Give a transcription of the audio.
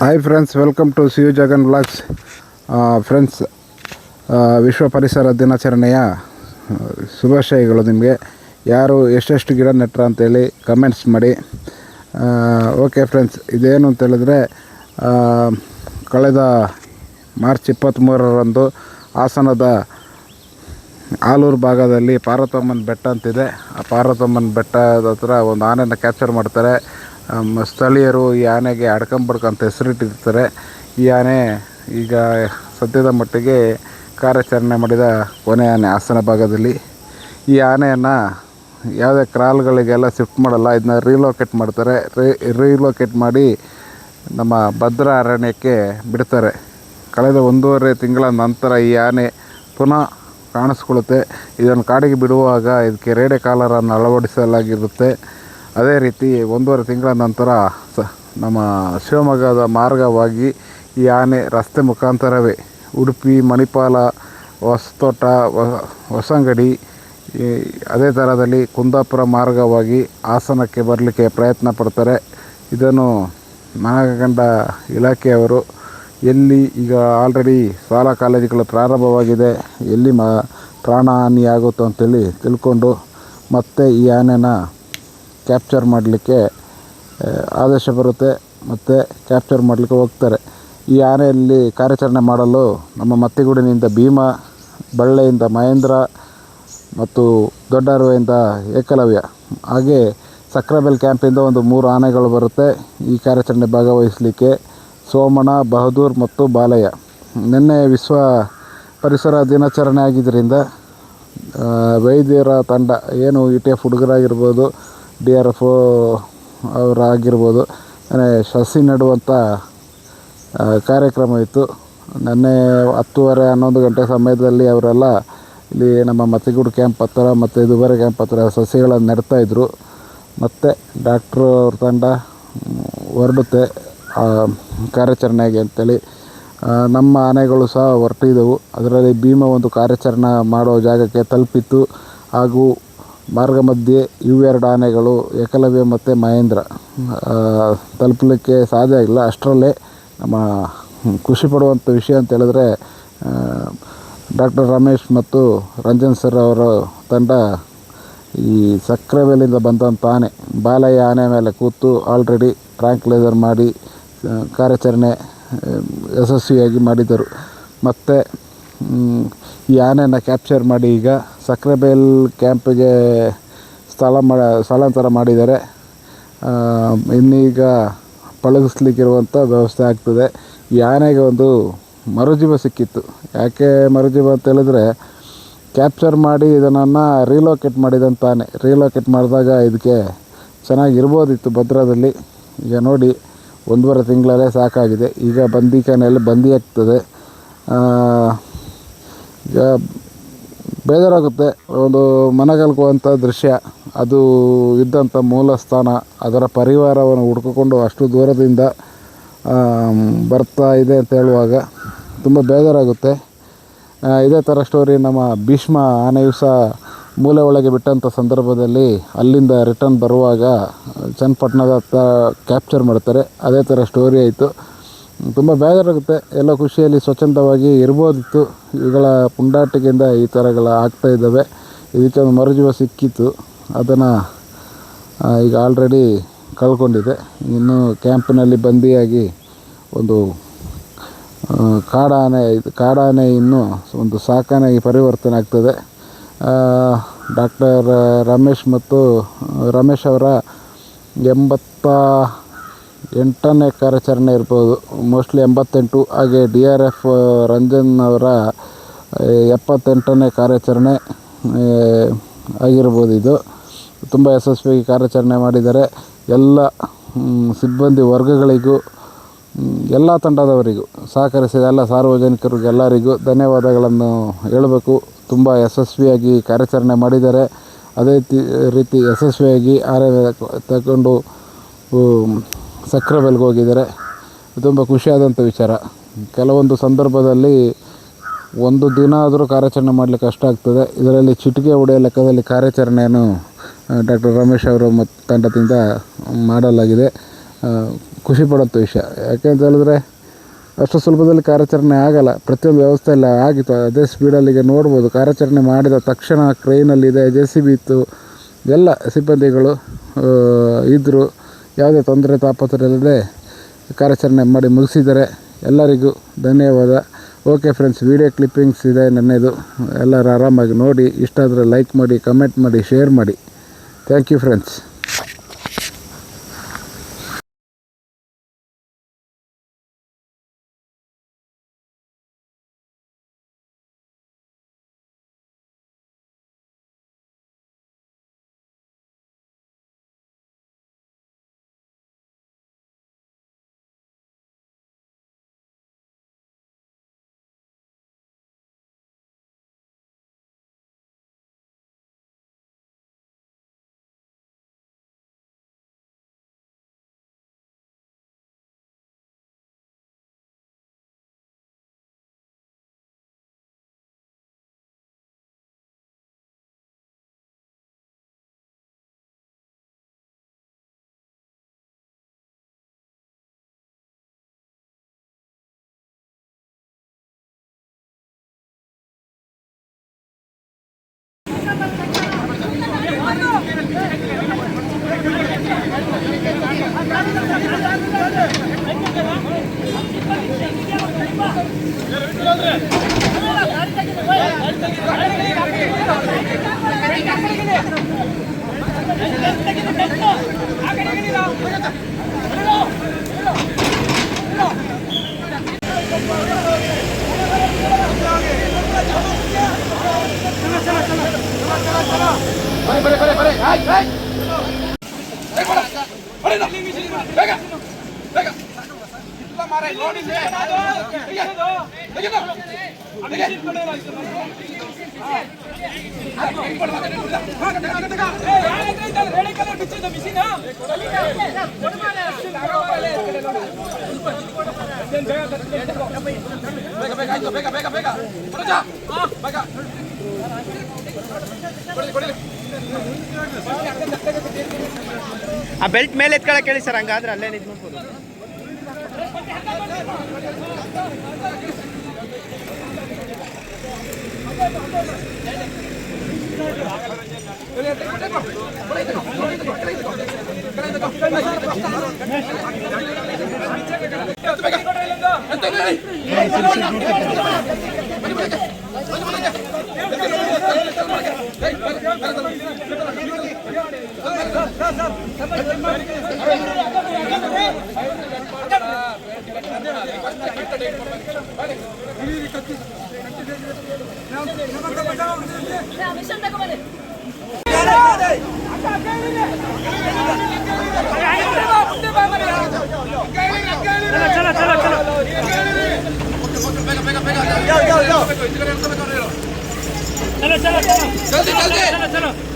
Hi friends welcome to C U Jagan blogs friends ವಿಶ್ವ ಪರಿಸರ ದಿನಾಚರಣೆಯ ಆ, ಶುಭಾಶಯಗಳು ನಿಮಗೆ. ಯಾರು ಎಷ್ಟೆಷ್ಟು ಗಿಡ ನೆಟ್ರ ಅಂತೇಳಿ ಕಮೆಂಟ್ಸ್ ಮಾಡಿ. ಓಕೆ ಫ್ರೆಂಡ್ಸ್ ಇದೇನು ಅಂತ ಹೇಳಿದ್ರೆ ಕಳೆದ ಮಾರ್ಚ್ ಇಪ್ಪತ್ತ್ಮೂರರಂದು ಹಾಸನದ ಆಲೂರು ಭಾಗದಲ್ಲಿ ಪಾರ್ವತಮ್ಮನ ಬೆಟ್ಟ ಅಂತಿದೆ. ಆ ಪಾರ್ವತಮ್ಮನ ಬೆಟ್ಟದ ಹತ್ರ ಒಂದು ಆನೆಯನ್ನು ಕ್ಯಾಪ್ಚರ್ ಮಾಡ್ತಾರೆ. ಸ್ಥಳೀಯರು ಈ ಆನೆಗೆ ಅಡ್ಕಂಬಡ್ಕಂತ ಹೆಸರಿಟ್ಟಿರ್ತಾರೆ. ಈ ಆನೆ ಈಗ ಸದ್ಯದ ಮಟ್ಟಿಗೆ ಕಾರ್ಯಾಚರಣೆ ಮಾಡಿದ ಕೊನೆ ಆನೆ ಹಾಸನ ಭಾಗದಲ್ಲಿ. ಈ ಆನೆಯನ್ನು ಯಾವುದೇ ಕ್ರಾಲ್ಗಳಿಗೆಲ್ಲ ಶಿಫ್ಟ್ ಮಾಡಲ್ಲ, ಇದನ್ನ ರೀಲೋಕೇಟ್ ಮಾಡ್ತಾರೆ. ರೀಲೋಕೇಟ್ ಮಾಡಿ ನಮ್ಮ ಭದ್ರ ಅರಣ್ಯಕ್ಕೆ ಬಿಡ್ತಾರೆ. ಕಳೆದ ಒಂದೂವರೆ ತಿಂಗಳ ನಂತರ ಈ ಆನೆ ಪುನಃ ಕಾಣಿಸ್ಕೊಳ್ಳುತ್ತೆ. ಇದನ್ನು ಕಾಡಿಗೆ ಬಿಡುವಾಗ ಇದಕ್ಕೆ ರೇಡೆ ಕಾಲರನ್ನು ಅಳವಡಿಸಲಾಗಿರುತ್ತೆ. ಅದೇ ರೀತಿ ಒಂದೂವರೆ ತಿಂಗಳ ನಂತರ ಸ, ನಮ್ಮ ಶಿವಮೊಗ್ಗದ ಮಾರ್ಗವಾಗಿ ಈ ಆನೆ ರಸ್ತೆ ಮುಖಾಂತರವೇ ಉಡುಪಿ, ಮಣಿಪಾಲ, ಹೊಸತೋಟ ಹೊಸಂಗಡಿ ಅದೇ ಥರದಲ್ಲಿ ಕುಂದಾಪುರ ಮಾರ್ಗವಾಗಿ ಹಾಸನಕ್ಕೆ ಬರಲಿಕ್ಕೆ ಪ್ರಯತ್ನ ಪಡ್ತಾರೆ. ಇದನ್ನು ನಾಗಗಂಡ ಇಲಾಖೆಯವರು ಎಲ್ಲಿ ಈಗ ಆಲ್ರೆಡಿ ಶಾಲಾ ಕಾಲೇಜುಗಳು ಪ್ರಾರಂಭವಾಗಿದೆ, ಎಲ್ಲಿ ಮ ಪ್ರಾಣ ಹಾನಿಯಾಗುತ್ತೋ ಅಂತೇಳಿ ತಿಳ್ಕೊಂಡು ಮತ್ತೆ ಈ ಆನೆನ ಕ್ಯಾಪ್ಚರ್ ಮಾಡಲಿಕ್ಕೆ ಆದೇಶ ಬರುತ್ತೆ ಮತ್ತು ಕ್ಯಾಪ್ಚರ್ ಮಾಡಲಿಕ್ಕೆ ಹೋಗ್ತಾರೆ. ಈ ಆನೆಯಲ್ಲಿ ಕಾರ್ಯಾಚರಣೆ ಮಾಡಲು ನಮ್ಮ ಮತ್ತಿಗೂಡಿನಿಂದ ಭೀಮಾ, ಬಳ್ಳೆಯಿಂದ ಮಹೇಂದ್ರ ಮತ್ತು ದೊಡ್ಡರುವೆಯಿಂದ ಏಕಲವ್ಯ. ಹಾಗೆ ಸಕ್ರಬೆಲ್ ಕ್ಯಾಂಪಿಂದ ಒಂದು ಮೂರು ಆನೆಗಳು ಬರುತ್ತೆ. ಈ ಕಾರ್ಯಾಚರಣೆ ಭಾಗವಹಿಸಲಿಕ್ಕೆ ಸೋಮಣ ಬಹದ್ದೂರ್ ಮತ್ತು ಬಾಲಯ್ಯ. ನಿನ್ನೆ ವಿಶ್ವ ಪರಿಸರ ದಿನಾಚರಣೆ ಆಗಿದ್ದರಿಂದ ವೈದ್ಯರ ತಂಡ, ಏನು ಇ ಟಿ ಎಫ್ ಹುಡುಗರಾಗಿರ್ಬೋದು ಡಿ ಆರ್ ಎಫ್ ಅವರಾಗಿರ್ಬೋದು. ಸಸಿ ನೆಡುವಂಥ ಕಾರ್ಯಕ್ರಮ ಇತ್ತು. ನಿನ್ನೆ ಹತ್ತುವರೆ ಹನ್ನೊಂದು ಗಂಟೆ ಸಮಯದಲ್ಲಿ ಅವರೆಲ್ಲ ಇಲ್ಲಿ ನಮ್ಮ ಮತ್ತಿಗೂಡು ಕ್ಯಾಂಪ್ ಹತ್ತಿರ ಮತ್ತು ದುಬಾರೆ ಕ್ಯಾಂಪ್ ಹತ್ತಿರ ಸಸಿಗಳನ್ನು ನೆಡ್ತಾಯಿದ್ರು ಮತ್ತು ಡಾಕ್ಟ್ರು ಅವ್ರ ತಂಡ ಹೊರಡುತ್ತೆ ಕಾರ್ಯಾಚರಣೆಗೆ ಅಂತೇಳಿ. ನಮ್ಮ ಆನೆಗಳು ಸಹ ಹೊರಟಿದ್ದವು ಅದರಲ್ಲಿ ಭೀಮ ಒಂದು ಕಾರ್ಯಾಚರಣೆ ಮಾಡೋ ಜಾಗಕ್ಕೆ ತಲುಪಿತ್ತು. ಹಾಗೂ ಮಾರ್ಗ ಮಧ್ಯೆ ಇವೆರಡು ಆನೆಗಳು ಏಕಲವ್ಯ ಮತ್ತು ಮಹೇಂದ್ರ. ತಲುಪಲಿಕ್ಕೆ ಸಾಧ್ಯ ಇಲ್ಲ. ಅಷ್ಟರಲ್ಲೇ ನಮ್ಮ ಖುಷಿ ಪಡುವಂಥ ವಿಷಯ ಅಂತ ಹೇಳಿದ್ರೆ ಡಾಕ್ಟರ್ ರಮೇಶ್ ಮತ್ತು ರಂಜನ್ ಸರ್ ಅವರ ತಂಡ ಈ ಸಕ್ರೆಬೆಲಿಂದ ಬಂದಂಥ ಆನೆ ಬಾಲಯ್ಯ ಆನೆ ಮೇಲೆ ಕೂತು ಆಲ್ರೆಡಿ ಟ್ರ್ಯಾಂಕ್ಲೈಸರ್ ಮಾಡಿ ಕಾರ್ಯಾಚರಣೆ ಯಶಸ್ವಿಯಾಗಿ ಮಾಡಿದರು. ಮತ್ತು ಈ ಆನೆಯನ್ನು ಕ್ಯಾಪ್ಚರ್ ಮಾಡಿ ಈಗ ಸಕ್ರೆಬೇಲ್ ಕ್ಯಾಂಪಿಗೆ ಸ್ಥಳ ಮಾಡ ಸ್ಥಳಾಂತರ ಮಾಡಿದ್ದಾರೆ. ಇನ್ನೀಗ ಪಳಗಿಸ್ಲಿಕ್ಕಿರುವಂಥ ವ್ಯವಸ್ಥೆ ಆಗ್ತದೆ. ಈ ಆನೆಗೆ ಒಂದು ಮರುಜೀವ ಸಿಕ್ಕಿತ್ತು. ಯಾಕೆ ಮರುಜೀವ ಅಂತ ಹೇಳಿದ್ರೆ ಕ್ಯಾಪ್ಚರ್ ಮಾಡಿ ಇದನ್ನು ರೀಲೋಕೇಟ್ ಮಾಡಿದಂಥ ಆನೆ. ರೀಲೋಕೇಟ್ ಮಾಡಿದಾಗ ಇದಕ್ಕೆ ಚೆನ್ನಾಗಿರ್ಬೋದಿತ್ತು ಭದ್ರಾದಲ್ಲಿ. ಈಗ ನೋಡಿ, ಒಂದೂವರೆ ತಿಂಗಳಲ್ಲೇ ಸಾಕಾಗಿದೆ. ಈಗ ಬಂದಿಖಾನೆಯಲ್ಲಿ ಬಂದಿ ಆಗ್ತದೆ ಈಗ ಬೇಜಾರಾಗುತ್ತೆ. ಒಂದು ಮನಗಲ್ಕುವಂಥ ದೃಶ್ಯ, ಅದು ಇದ್ದಂಥ ಮೂಲ ಸ್ಥಾನ, ಅದರ ಪರಿವಾರವನ್ನು ಹುಡ್ಕೊಂಡು ಅಷ್ಟು ದೂರದಿಂದ ಬರ್ತಾ ಇದೆ ಅಂತ ಹೇಳುವಾಗ ತುಂಬ ಬೇಜಾರಾಗುತ್ತೆ. ಇದೇ ಥರ ಸ್ಟೋರಿ ನಮ್ಮ ಭೀಷ್ಮ ಆನೆಯು ಸಹ ಮೂಲೆ ಒಳಗೆ ಬಿಟ್ಟಂಥ ಸಂದರ್ಭದಲ್ಲಿ ಅಲ್ಲಿಂದ ರಿಟರ್ನ್ ಬರುವಾಗ ಚನ್ನಪಟ್ಟಣದ ಹತ್ರ ಕ್ಯಾಪ್ಚರ್ ಮಾಡ್ತಾರೆ. ಅದೇ ಥರ ಸ್ಟೋರಿ ಆಯಿತು. ತುಂಬ ಬೇಜಾರಾಗುತ್ತೆ. ಎಲ್ಲ ಖುಷಿಯಲ್ಲಿ ಸ್ವಚ್ಛಂದವಾಗಿ ಇರ್ಬೋದಿತ್ತು. ಇವುಗಳ ಪುಂಡಾಟಿಕೆಯಿಂದ ಈ ಥರಗಳ ಆಗ್ತಾ ಇದ್ದಾವೆ. ಇದಕ್ಕೆ ಒಂದು ಮರುಜೀವ ಸಿಕ್ಕಿತ್ತು. ಅದನ್ನು ಈಗ ಆಲ್ರೆಡಿ ಕಳ್ಕೊಂಡಿದೆ. ಇನ್ನು ಕ್ಯಾಂಪಿನಲ್ಲಿ ಬಂದಿಯಾಗಿ ಒಂದು ಕಾಡಾನೆ ಕಾಡಾನೆ ಇನ್ನು ಒಂದು ಸಾಕಾನೆಗೆ ಪರಿವರ್ತನೆ ಆಗ್ತದೆ. ಡಾಕ್ಟರ್ ರಮೇಶ್ ಮತ್ತು, ರಮೇಶ್ ಅವರ ಎಂಬತ್ತ ಎಂಟನೇ ಕಾರ್ಯಾಚರಣೆ ಇರ್ಬೋದು. ಮೋಸ್ಟ್ಲಿ ಎಂಬತ್ತೆಂಟು. ಹಾಗೆ ಡಿ ಆರ್ ಎಫ್ ರಂಜನ್ ಅವರ ಎಪ್ಪತ್ತೆಂಟನೇ ಕಾರ್ಯಾಚರಣೆ ಆಗಿರ್ಬೋದು ಇದು. ತುಂಬ ಯಶಸ್ವಿಯಾಗಿ ಕಾರ್ಯಾಚರಣೆ ಮಾಡಿದ್ದಾರೆ. ಎಲ್ಲ ಸಿಬ್ಬಂದಿ ವರ್ಗಗಳಿಗೂ ಎಲ್ಲ ತಂಡದವರಿಗೂ, ಸಹಕರಿಸಿದ ಎಲ್ಲ ಸಾರ್ವಜನಿಕರಿಗೆಲ್ಲರಿಗೂ ಧನ್ಯವಾದಗಳನ್ನು ಹೇಳಬೇಕು. ತುಂಬ ಯಶಸ್ವಿಯಾಗಿ ಕಾರ್ಯಾಚರಣೆ ಮಾಡಿದ್ದಾರೆ. ಅದೇ ರೀತಿ ಯಶಸ್ವಿಯಾಗಿ ಆರ ತಗೊಂಡು ಸಕ್ರೆಬೆಲ್ಗೆ ಹೋಗಿದ್ದಾರೆ. ತುಂಬ ಖುಷಿಯಾದಂಥ ವಿಚಾರ. ಕೆಲವೊಂದು ಸಂದರ್ಭದಲ್ಲಿ ಒಂದು ದಿನ ಆದರೂ ಕಾರ್ಯಾಚರಣೆ ಮಾಡಲಿಕ್ಕೆ ಕಷ್ಟ ಆಗ್ತದೆ. ಇದರಲ್ಲಿ ಚಿಟಿಕೆ ಹೊಡೆಯ ಲೆಕ್ಕದಲ್ಲಿ ಕಾರ್ಯಾಚರಣೆಯನ್ನು ಡಾಕ್ಟರ್ ರಮೇಶ್ ಅವರು ಮತ್ತು ತಂಡದಿಂದ ಮಾಡಲಾಗಿದೆ. ಖುಷಿ ಪಡುವಂಥ ವಿಷಯ. ಯಾಕೆಂತ ಹೇಳಿದ್ರೆ, ಅಷ್ಟು ಸುಲಭದಲ್ಲಿ ಕಾರ್ಯಾಚರಣೆ ಆಗಲ್ಲ. ಪ್ರತಿಯೊಂದು ವ್ಯವಸ್ಥೆ ಎಲ್ಲ ಆಗಿತ್ತು. ಅದೇ ಸ್ಪೀಡಲ್ಲಿ ಈಗ ನೋಡ್ಬೋದು. ಕಾರ್ಯಾಚರಣೆ ಮಾಡಿದ ತಕ್ಷಣ ಕ್ರೈನಲ್ಲಿದೆ ಜೆ ಸಿ ಬಿ ಇತ್ತು. ಎಲ್ಲ ಸಿಬ್ಬಂದಿಗಳು ಇದ್ದರು ಯಾವುದೇ ತೊಂದರೆ ತಾಪತ್ರೆ ಇಲ್ಲದೆ ಕಾರ್ಯಾಚರಣೆ ಮಾಡಿ ಮುಗಿಸಿದ್ದಾರೆ ಎಲ್ಲರಿಗೂ ಧನ್ಯವಾದ. ಓಕೆ ಫ್ರೆಂಡ್ಸ್ ವಿಡಿಯೋ ಕ್ಲಿಪ್ಪಿಂಗ್ಸ್ ಇದೆ ನನ್ನದು. ಎಲ್ಲರೂ ಆರಾಮಾಗಿ ನೋಡಿ, ಇಷ್ಟ ಆದರೆ ಲೈಕ್ ಮಾಡಿ ಕಮೆಂಟ್ ಮಾಡಿ ಶೇರ್ ಮಾಡಿ. ಥ್ಯಾಂಕ್ ಯು ಫ್ರೆಂಡ್ಸ್ ಆ మిషన్ ಬೆಲ್ಟ್ ಮೇಲೆ ಎತ್ಕೊಳಕ್ ಹೇಳಿ ಸರ್ ಹಂಗಾದ್ರೆ ಅಲ್ಲೇ चलो चलो चलो चलो चलो